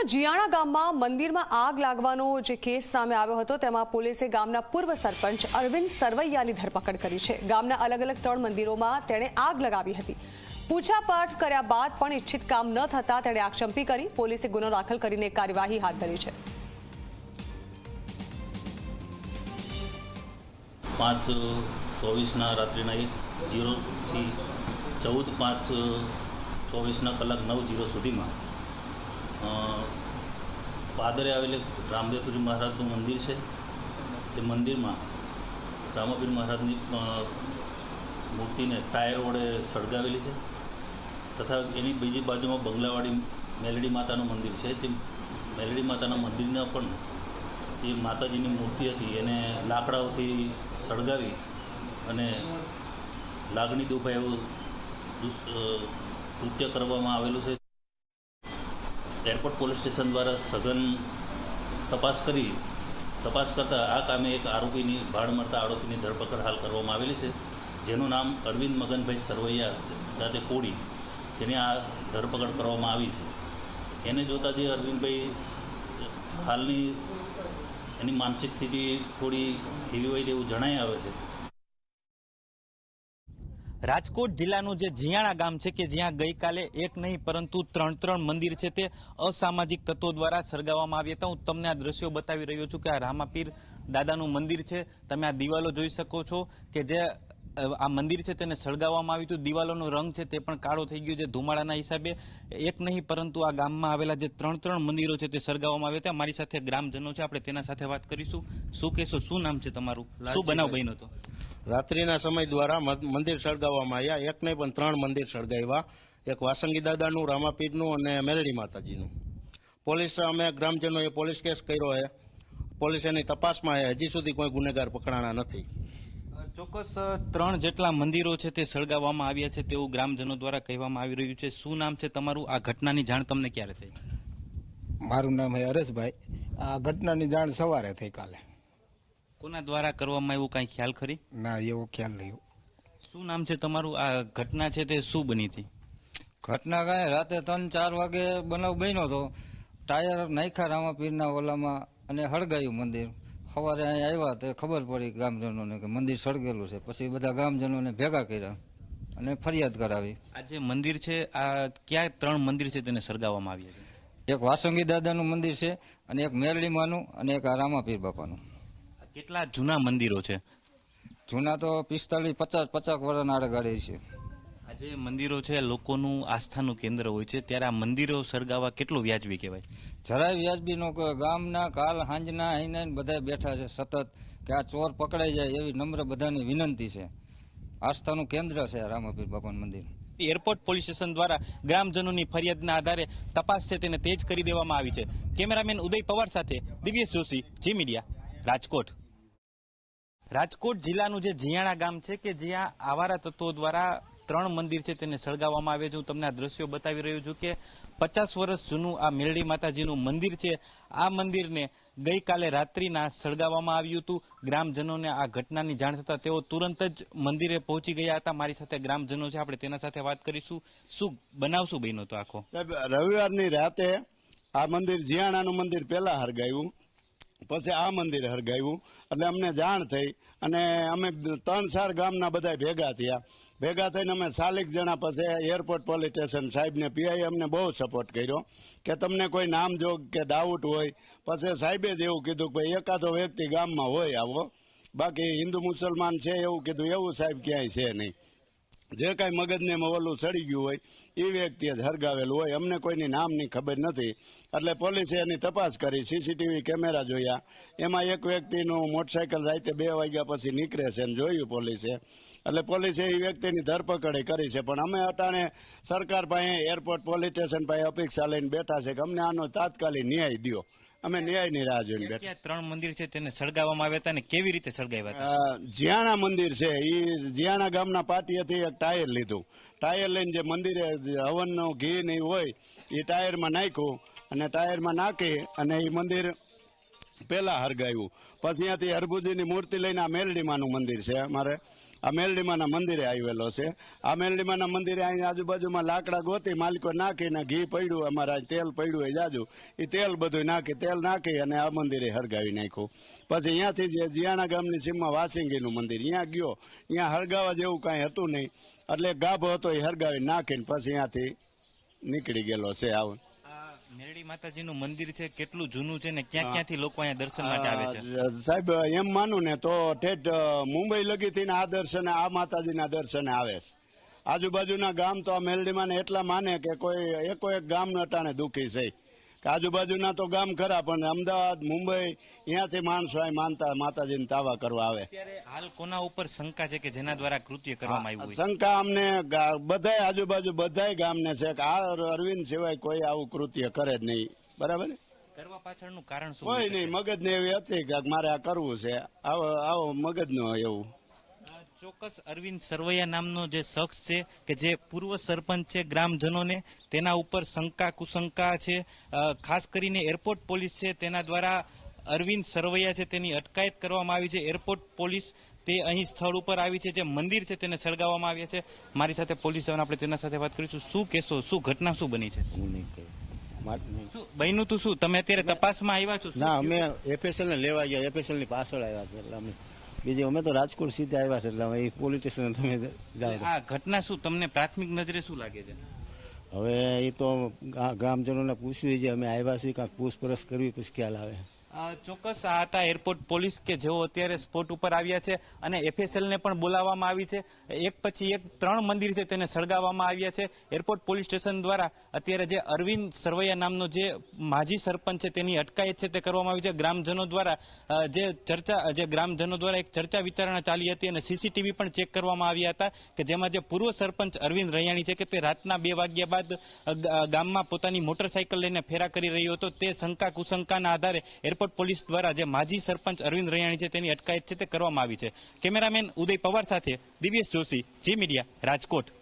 રાજકોટના જીયાણા ગામમાં મંદિરમાં આગ લાગવાનો જે કેસ સામે આવ્યો હતો, તેમાં પોલીસે ગામના પૂર્વ સરપંચ અરવિંદ સરવૈયાની ધરપકડ કરી છે. ગામના અલગ અલગ ત્રણ મંદિરોમાં તેણે આગ લગાવી હતી. પૂછાપાઠ કર્યા બાદ પણ ઇચ્છિત કામ ન થતા તેણે આક્ષંપી કરી, પોલીસે ગુનો દાખલ કરીને કાર્યવાહી હાથ ધરી છે. પાંચ, ચોવીસના રાત્રિના એક જીરોથી ચૌદ પાંચ, ચોવીસના કલાક નવ જીરો સુધીમાં પાદરે આવેલ રામદેવપુરી મહારાજનું મંદિર છે. તે મંદિરમાં રામાપીર મહારાજની મૂર્તિને ટાયર વડે સળગાવેલી છે. તથા એની બીજી બાજુમાં બંગલાવાડી મેલડી માતાનું મંદિર છે. તે મેલડી માતાના મંદિરના પણ જે માતાજીની મૂર્તિ હતી, એને લાકડાઓથી સળગાવી અને લાગણી દુભાય એવું કૃત્ય કરવામાં આવેલું છે. એરપોર્ટ પોલીસ સ્ટેશન દ્વારા સઘન તપાસ કરી, તપાસ કરતાં આ કામે એક આરોપીની ભાડ મળતા આરોપીની ધરપકડ હાલ કરવામાં આવેલી છે, જેનું નામ અરવિંદ મગનભાઈ સરવૈયા જાતે કોડી તેની આ ધરપકડ કરવામાં આવી છે. એને જોતાં જે અરવિંદભાઈ હાલની એની માનસિક સ્થિતિ થોડી એવી હોય તેવું જણાઈ આવે છે. રાજકોટ જિલ્લાનું જે જીયાણા ગામ છે કે જ્યાં ગઈકાલે એક નહીં પરંતુ ત્રણ ત્રણ મંદિર છે તે અસામાજિક તત્વો દ્વારા સળગાવવામાં આવ્યા હતા. હું તમને આ દ્રશ્યો બતાવી રહ્યો છું કે આ રામાપીર દાદાનું મંદિર છે. તમે આ દિવાલો જોઈ શકો છો કે જે આ મંદિર છે તેને સળગાવવામાં આવ્યું હતું. દિવાલોનો રંગ છે તે પણ કાળો થઈ ગયો છે ધુમાડાના હિસાબે. એક નહીં પરંતુ આ ગામમાં આવેલા જે ત્રણ ત્રણ મંદિરો છે તે સળગાવવામાં આવ્યા હતા. મારી સાથે ગ્રામજનો છે. આપણે તેના સાથે વાત કરીશું. શું કહેશો? શું નામ છે તમારું? શું બનાવ બન્યો હતો? રાત્રિના સમય દ્વારા મંદિર સળગાવવામાં આવ્યા. એક નહીં પણ ત્રણ મંદિર સળગાવ્યા. એક વાસંગી દાદાનું રામાપીરનું અને મેલડી માતાજીનું. પોલીસ અમે ગ્રામજનોએ પોલીસ કેસ કર્યો છે પોલીસ એની તપાસમાં હજી સુધી કોઈ ગુનેગાર પકડાણા નથી. ચોક્કસ ત્રણ જેટલા મંદિરો છે તે સળગાવવામાં આવ્યા છે તેવું ગ્રામજનો દ્વારા કહેવામાં આવી રહ્યું છે. શું નામ છે તમારું? આ ઘટનાની જાણ તમને ક્યારે થઈ? મારું નામ હે હરેશભાઈ. આ ઘટનાની જાણ સવારે થઈ કાલે. કોના દ્વારા કરવામાં એવું કાંઈ ખ્યાલ ખરી? ના એવો ખ્યાલ નહીં. શું નામ છે તમારું? આ ઘટના છે તે શું બની હતી? ઘટના કાંઈ રાતે ત્રણ ચાર વાગે બનાવ બન્યો હતો. ટાયર નાખ્યા રામાપીરના ઓલામાં અને હળગાયું મંદિર. સવારે અહીં આવ્યા તો ખબર પડી ગામજનોને કે મંદિર સળગેલું છે. પછી બધા ગામજનોને ભેગા કર્યા અને ફરિયાદ કરાવી. આ જે મંદિર છે આ ક્યાં ત્રણ મંદિર છે તેને સળગાવવામાં આવ્યા છે? એક વાસંગી દાદાનું મંદિર છે અને એક મેરડીમાનું અને એક આ રામાપીર બાપાનું. કેટલા જૂના મંદિરો છે? જૂના તો પિસ્તાલીસ પચાસ પચાસ વર્ષના આડે છે. આ જે મંદિરો છે લોકોનું આસ્થાનું કેન્દ્ર હોય છે ત્યારે આ મંદિરો સળગાવવા કેટલું વ્યાજબી કહેવાય? જરાય વ્યાજબીનો કોઈ ગામના કાલ હાંજના આઈને બધા બેઠા છે સતત કે આ ચોર પકડાઈ જાય એવી નમ્ર બધાની વિનંતી છે. આસ્થાનું કેન્દ્ર છે રામપીર બાપાનું મંદિર. એરપોર્ટ પોલીસ સ્ટેશન દ્વારા ગ્રામજનોની ફરિયાદના આધારે તપાસ છે તેને તેજ કરી દેવામાં આવી છે. કેમેરામેન ઉદય પવાર સાથે દિવ્યેશ જોશી જી મીડિયા રાજકોટ. રાજકોટ જિલ્લાનું જે જીયાણા ગામ છે કે જ્યાં આવારા તત્વો દ્વારા ત્રણ મંદિર છે તેને સળગાવવામાં આવે છે. હું તમને આ દ્રશ્યો બતાવી રહ્યો છું કે પચાસ વર્ષ જૂનું આ મેરડી માતાજીનું મંદિર છે. આ મંદિરને ગઈકાલે રાત્રિના સળગાવવામાં આવ્યું હતું. ગ્રામજનોને આ ઘટનાની જાણ થતાં તેઓ તુરંત જ મંદિરે પહોંચી ગયા હતા. મારી સાથે ગ્રામજનો છે. આપણે તેના સાથે વાત કરીશું. શું બનાવશું બહેનો હતો આખો? સાહેબ, રવિવારની રાતે આ મંદિર જીયાણાનું મંદિર પહેલાં હરગાવ્યું પછી આ મંદિર હરગાવ્યું. એટલે અમને જાણ થઈ અને અમે ત્રણ ચાર ગામના બધા ભેગા થયા. ભેગા થઈને અમે સાલિક જણા પછી એરપોર્ટ પોલીસ સ્ટેશન સાહેબને પીઆઈ અમને બહુ સપોર્ટ કર્યો કે તમને કોઈ નામ જોગ કે ડાઉટ હોય, પછી સાહેબે જ એવું કીધું કે ભાઈ એકાદો વ્યક્તિ ગામમાં હોય આવો. બાકી હિન્દુ મુસલમાન છે એવું કીધું, એવું સાહેબ ક્યાંય છે નહીં. જે કાંઈ મગજને મવલું ચડી ગયું હોય, એ વ્યક્તિએ જ હરગાવેલું હોય. અમને કોઈની નામની ખબર નથી. એટલે પોલીસે એની તપાસ કરી, સીસીટીવી કેમેરા જોયા. એમાં એક વ્યક્તિનું મોટરસાયકલ રાતે બે વાગ્યા પછી નીકળે છે અને જોયું પોલીસે. એટલે પોલીસે એ વ્યક્તિની ધરપકડ કરી છે. પણ અમે અટાણે સરકાર પાસે, એરપોર્ટ પોલીસ સ્ટેશન પાસે અપેક્ષા લઈને બેઠા છે કે અમને આનો તાત્કાલિક ન્યાય દ્યો. અમે ન્યાયની રાહ જોઈને બેઠા. ત્રણ મંદિર છે તેને સળગાવવામાં આવ્યા હતા અને કેવી રીતે સળગાવ્યા હતા? અ, મંદિર છે એ જિયાણા ગામના પાટીએથી એક ટાયર લીધું. ટાયર લઈને જે મંદિરે હવનનો ઘી ને હોય એ ટાયરમાં નાખ્યું અને ટાયરમાં નાખી અને એ મંદિર પહેલાં હરગાયું. પછી ત્યાંથી હરભુજીની મૂર્તિ લઈને આ મેલડીમાનું મંદિર છે અમારે. આ મેલડીમાના મંદિરે આવેલો છે. આ મેલડીમાના મંદિરે અહીં આજુબાજુમાં લાકડા ગોતી માલિકો નાખીને ઘી પડ્યું, અમારા તેલ પડ્યું હોય જાજુ. એ તેલ બધું નાખી, તેલ નાખી અને આ મંદિરે હળગાવી નાખ્યું. પછી અહીંયાથી જે જીયાણા ગામની સીમમાં વાસિંગીનું મંદિર અહીંયા ગયો. અહીંયા હળગાવા જેવું કાંઈ હતું નહીં. એટલે ગાભો હતો એ હળગાવી નાખીને પછી અહીંયાથી નીકળી ગયેલો છે આવું. મેરડી માતાજીનું મંદિર છે કેટલું જૂનું છે ને ક્યાં ક્યાંથી લોકો અહીંયા દર્શન માટે આવે છે? સાહેબ એમ માનું ને તો ઠેઠ મુંબઈ લગી લગીથી આ દર્શને આ માતાજીના દર્શન આવે છે. આજુબાજુના ગામ તો આ મેલડીમાં એટલા માને કે કોઈ એકો એક ગામ અટાણે દુઃખી છે. આજુબાજુના તો ગામ ખરા પણ અમદાવાદ મુંબઈ અહીંયાથી માણસો અહીં માનતા માતાજીને તાવા કરવા આવે. હાલ કોના ઉપર શંકા છે કે જેના દ્વારા કૃત્ય કરવામાં આવ્યું શંકા અમને બધાય આજુબાજુ બધાય ગામને છે કે આ અરવિંદ સિવાય કોઈ આવું કૃત્ય કરે જ નહીં. બરાબર? કરવા પાછળનું કારણ શું કોઈ નહીં મગજને એવી હતી કે મારે આ કરવું છે. આવો આવો મગજનો એવું. ચોક્કસ અરવિંદ સરવૈયા નામનો જે શખ્સ છે કે જે પૂર્વ સરપંચ છે ગ્રામજનોને તેના ઉપર શંકા કુશંકા છે ખાસ કરીને એરપોર્ટ પોલીસ છે તેના દ્વારા અરવિંદ સરવૈયા છે તેની અટકાયત કરવામાં આવી છે. એરપોર્ટ પોલીસ તે અહીં સ્થળ ઉપર આવી છે જે મંદિર છે તેને સળગાવવામાં આવ્યા છે. મારી સાથે પોલીસ આપણે તેના સાથે વાત કરીશું. શું કહેશો? શું ઘટના શું બની છે? બન્યું તું શું? તમે અત્યારે તપાસમાં આવ્યા છો? ના અમે એફએસએલ ને લેવા ગયા એફએસએલની પાછળ આવ્યા છે. એટલે અમે બીજી અમે તો રાજકોટ સીધે આવ્યા છે એટલે અમે એ પોલીસ સ્ટેશન તમે જાય આ ઘટના શું તમને પ્રાથમિક નજરે શું લાગે છે? હવે એ તો ગ્રામજનોને પૂછ્યું છે અમે આવ્યા છીએ કાંઈક પૂછપરછ કરવી પછી ખ્યાલ આવે. ચોક્કસ આ હતા એરપોર્ટ પોલીસ કે જેઓ અત્યારે સ્પોટ ઉપર આવ્યા છે અને એફએસએલને પણ બોલાવવામાં આવી છે. એક પછી એક ત્રણ મંદિર છે તેને સળગાવવામાં આવ્યા છે. એરપોર્ટ પોલીસ સ્ટેશન દ્વારા અત્યારે જે અરવિંદ સરવૈયા નામનો જે માજી સરપંચ છે તેની અટકાયત છે તે કરવામાં આવી છે. ગ્રામજનો દ્વારા જે ચર્ચા, જે ગ્રામજનો દ્વારા એક ચર્ચા વિચારણા ચાલી હતી અને સીસીટીવી પણ ચેક કરવામાં આવ્યા હતા કે જેમાં જે પૂર્વ સરપંચ અરવિંદ રૈયાણી છે કે તે રાતના બે વાગ્યા બાદ ગામમાં પોતાની મોટરસાયકલ લઈને ફેરા કરી રહ્યો હતો. તે શંકા કુશંકાના આધારે એરપોર્ટ પોલીસ દ્વારા જે માજી સરપંચ અરવિંદ રૈયાણી છે તેની અટકાયત છે તે કરવામાં આવી છે. કેમેરામેન ઉદય પવાર સાથે દિવ્યેશ જોશી, જી મીડિયા, રાજકોટ.